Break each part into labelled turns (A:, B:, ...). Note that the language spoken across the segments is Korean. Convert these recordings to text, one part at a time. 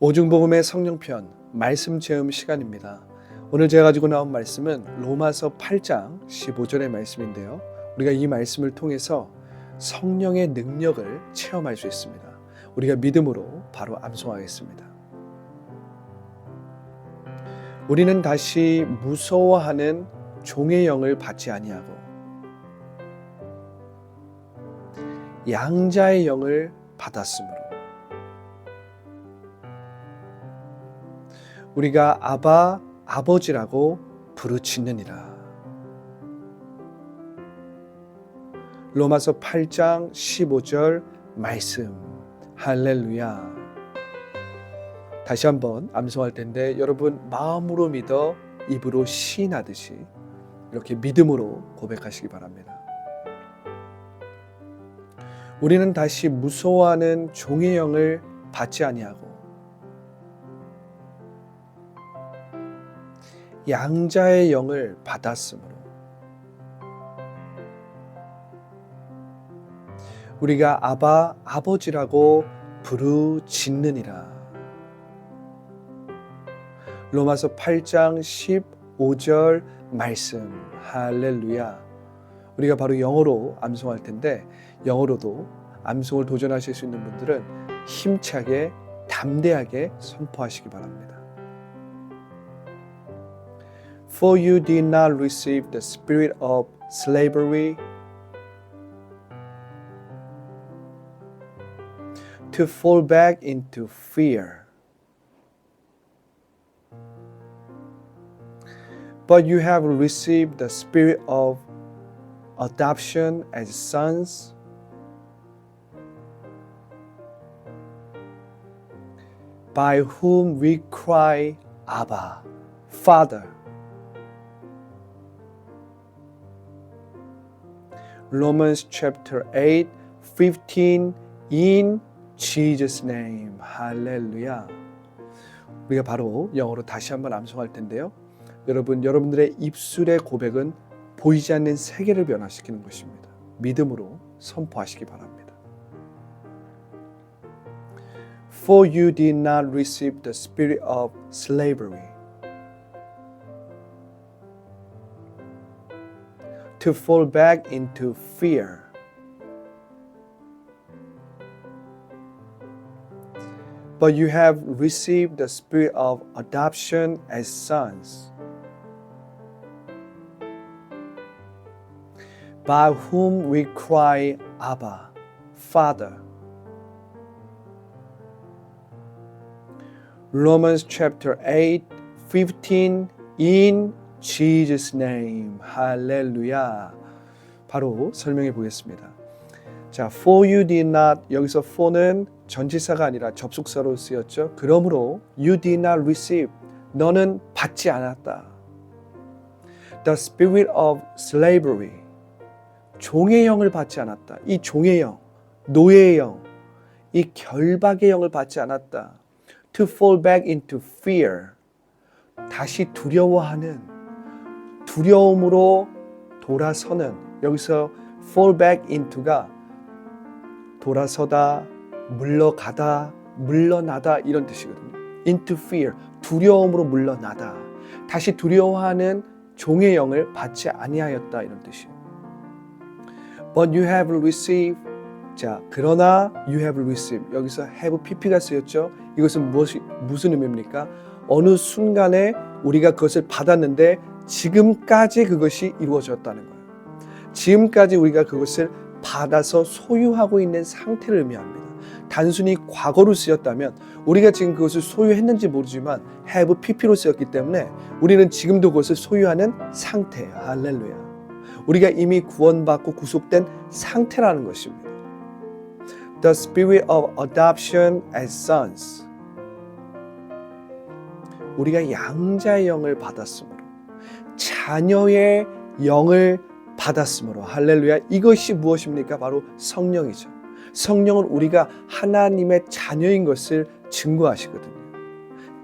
A: 오중복음의 성령편 말씀 체험 시간입니다. 오늘 제가 가지고 나온 말씀은 로마서 8장 15절의 말씀인데요. 우리가 이 말씀을 통해서 성령의 능력을 체험할 수 있습니다. 우리가 믿음으로 바로 암송하겠습니다. 우리는 다시 무서워하는 종의 영을 받지 아니하고 양자의 영을 받았으므로 우리가 아바 아버지라고 부르짖느니라. 로마서 8장 15절 말씀. 할렐루야. 다시 한번 암송할 텐데 여러분 마음으로 믿어 입으로 시인하듯이 이렇게 믿음으로 고백하시기 바랍니다. 우리는 다시 무서워하는 종의 영을 받지 아니하고 양자의 영을 받았으므로 우리가 아바 아버지라고 부르짖느니라. 로마서 8장 15절 말씀 할렐루야. 우리가 바로 영어로 암송할 텐데 영어로도 암송을 도전하실 수 있는 분들은 힘차게 담대하게 선포하시기 바랍니다. For you did not receive the spirit of slavery to fall back into fear, but you have received the spirit of adoption as sons. By whom we cry, Abba, Father. Romans chapter 8, 15 in Jesus name. 할렐루야. 우리가 바로 영어로 다시 한번 암송할 텐데요. 여러분, 여러분들의 입술의 고백은 보이지 않는 세계를 변화시키는 것입니다. 믿음으로 선포하시기 바랍니다. For you did not receive the spirit of slavery to fall back into fear. But you have received the spirit of adoption as sons, by whom we cry, Abba, Father. Romans chapter 8, 15 in Jesus name. 할렐루야. 바로 설명해 보겠습니다. 자, for you did not 여기서 for는 전치사가 아니라 접속사로 쓰였죠. 그러므로 you did not receive 너는 받지 않았다. The spirit of slavery 종의 영을 받지 않았다. 이 종의 영, 노예의 영, 이 결박의 영을 받지 않았다. To fall back into fear 다시 두려워하는 두려움으로 돌아서는 여기서 fall back into가 돌아서다, 물러가다, 물러나다 이런 뜻이거든요. into fear 두려움으로 물러나다. 다시 두려워하는 종의 영을 받지 아니하였다 이런 뜻이에요. But you have received 자 그러나 you have received 여기서 have pp가 쓰였죠. 이것은 무엇이 무슨 의미입니까? 어느 순간에 우리가 그것을 받았는데 지금까지 그것이 이루어졌다는 거예요. 지금까지 우리가 그것을 받아서 소유하고 있는 상태를 의미합니다. 단순히 과거로 쓰였다면 우리가 지금 그것을 소유했는지 모르지만 have pp로 쓰였기 때문에 우리는 지금도 그것을 소유하는 상태예요. 할렐루야. 우리가 이미 구원받고 구속된 상태라는 것입니다. The spirit of adoption as sons. 우리가 양자의 영을 받았으므로 자녀의 영을 받았으므로 할렐루야 이것이 무엇입니까? 바로 성령이죠. 성령은 우리가 하나님의 자녀인 것을 증거하시거든요.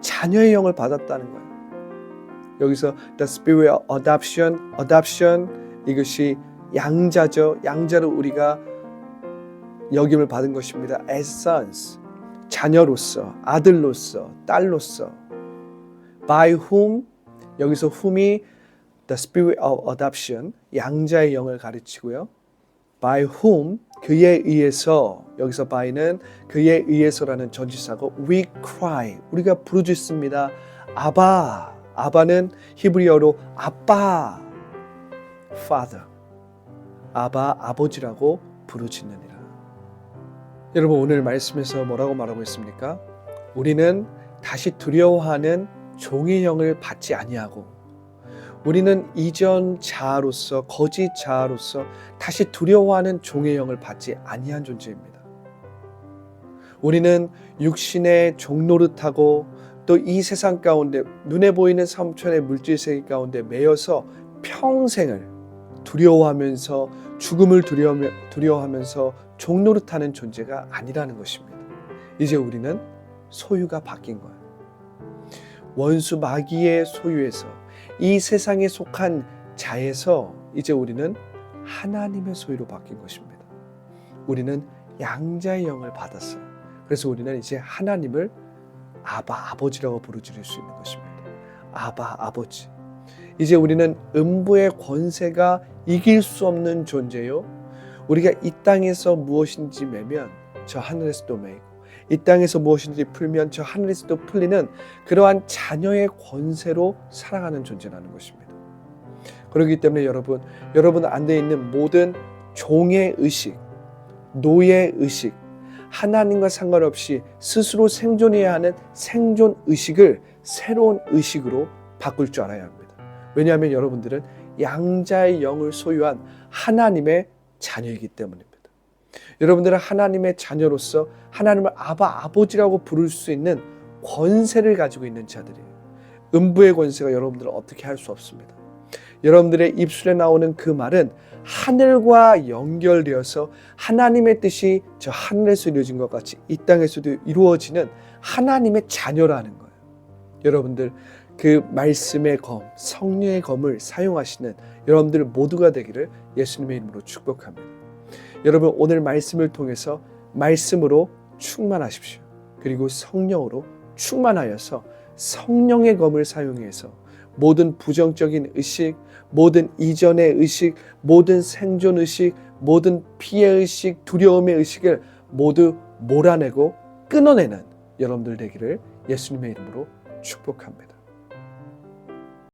A: 자녀의 영을 받았다는 거예요. 여기서 the spirit of adoption, adoption 이것이 양자죠. 양자로 우리가 역임을 받은 것입니다. as sons. 자녀로서, 아들로서, 딸로서. By whom 여기서 whom이 the spirit of adoption 양자의 영을 가르치고요. By whom 그에 의해서 여기서 by는 그에 의해서라는 전치사고 we cry 우리가 부르짖습니다. 아바 아바는 히브리어로 아빠 father 아바 아버지라고 부르짖느니라. 여러분 오늘 말씀에서 뭐라고 말하고 있습니까? 우리는 다시 두려워하는 종의 영을 받지 아니하고 우리는 이전 자아로서 거짓 자아로서 다시 두려워하는 종의 영을 받지 아니한 존재입니다. 우리는 육신의 종노릇하고 또 이 세상 가운데 눈에 보이는 삼천의 물질 세계 가운데 매여서 평생을 두려워하면서 죽음을 두려워하면서 종노릇하는 존재가 아니라는 것입니다. 이제 우리는 소유가 바뀐 거예요. 원수 마귀의 소유에서 이 세상에 속한 자에서 이제 우리는 하나님의 소유로 바뀐 것입니다. 우리는 양자의 영을 받았어요. 그래서 우리는 이제 하나님을 아바 아버지라고 부르짖을 수 있는 것입니다. 아바 아버지. 이제 우리는 음부의 권세가 이길 수 없는 존재요. 우리가 이 땅에서 무엇인지 매면 저 하늘에서도 매이고 이 땅에서 무엇인지 풀면 저 하늘에서도 풀리는 그러한 자녀의 권세로 살아가는 존재라는 것입니다. 그렇기 때문에 여러분, 여러분 안에 있는 모든 종의 의식, 노예 의식, 하나님과 상관없이 스스로 생존해야 하는 생존 의식을 새로운 의식으로 바꿀 줄 알아야 합니다. 왜냐하면 여러분들은 양자의 영을 소유한 하나님의 자녀이기 때문입니다. 여러분들은 하나님의 자녀로서 하나님을 아바 아버지라고 부를 수 있는 권세를 가지고 있는 자들이에요. 음부의 권세가 여러분들을 어떻게 할 수 없습니다. 여러분들의 입술에 나오는 그 말은 하늘과 연결되어서 하나님의 뜻이 저 하늘에서 이루어진 것 같이 이 땅에서도 이루어지는 하나님의 자녀라는 거예요. 여러분들 그 말씀의 검, 성령의 검을 사용하시는 여러분들 모두가 되기를 예수님의 이름으로 축복합니다. 여러분 오늘 말씀을 통해서 말씀으로 충만하십시오. 그리고 성령으로 충만하여서 성령의 검을 사용해서 모든 부정적인 의식, 모든 이전의 의식, 모든 생존 의식, 모든 피해 의식, 두려움의 의식을 모두 몰아내고 끊어내는 여러분들 되기를 예수님의 이름으로 축복합니다.